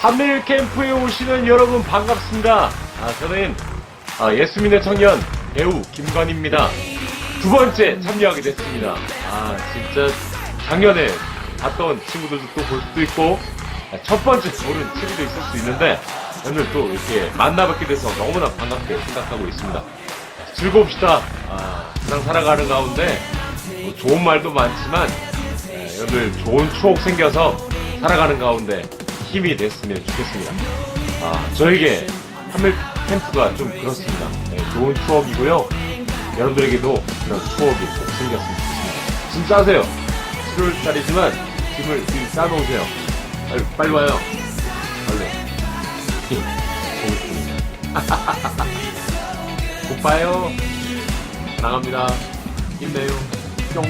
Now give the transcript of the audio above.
한밀 캠프에 오시는 여러분 반갑습니다. 아, 저는 아, 예수민의 청년 배우 김관입니다. 두 번째 참여하게 됐습니다. 아, 진짜 작년에 봤던 친구들도 또 볼 수도 있고 아, 첫 번째 보는 친구도 있을 수 있는데 오늘 또 이렇게 만나뵙게 돼서 너무나 반갑게 생각하고 있습니다. 즐겁시다. 아, 세상 살아가는 가운데 뭐 좋은 말도 많지만 네, 여러분들 좋은 추억 생겨서 살아가는 가운데 힘이 됐으면 좋겠습니다. 아, 저에게 한밀 캠프가 좀 그렇습니다. 네, 좋은 추억이고요. 여러분들에게도 그런 추억이 꼭 생겼으면 좋겠습니다. 짐 싸세요. 7월달이지만 짐을 미리 싸놓으세요. 빨리, 빨리 와요. 빨리. 싶습니다. 곧 봐요. 사랑합니다. 힘내요. 뿅.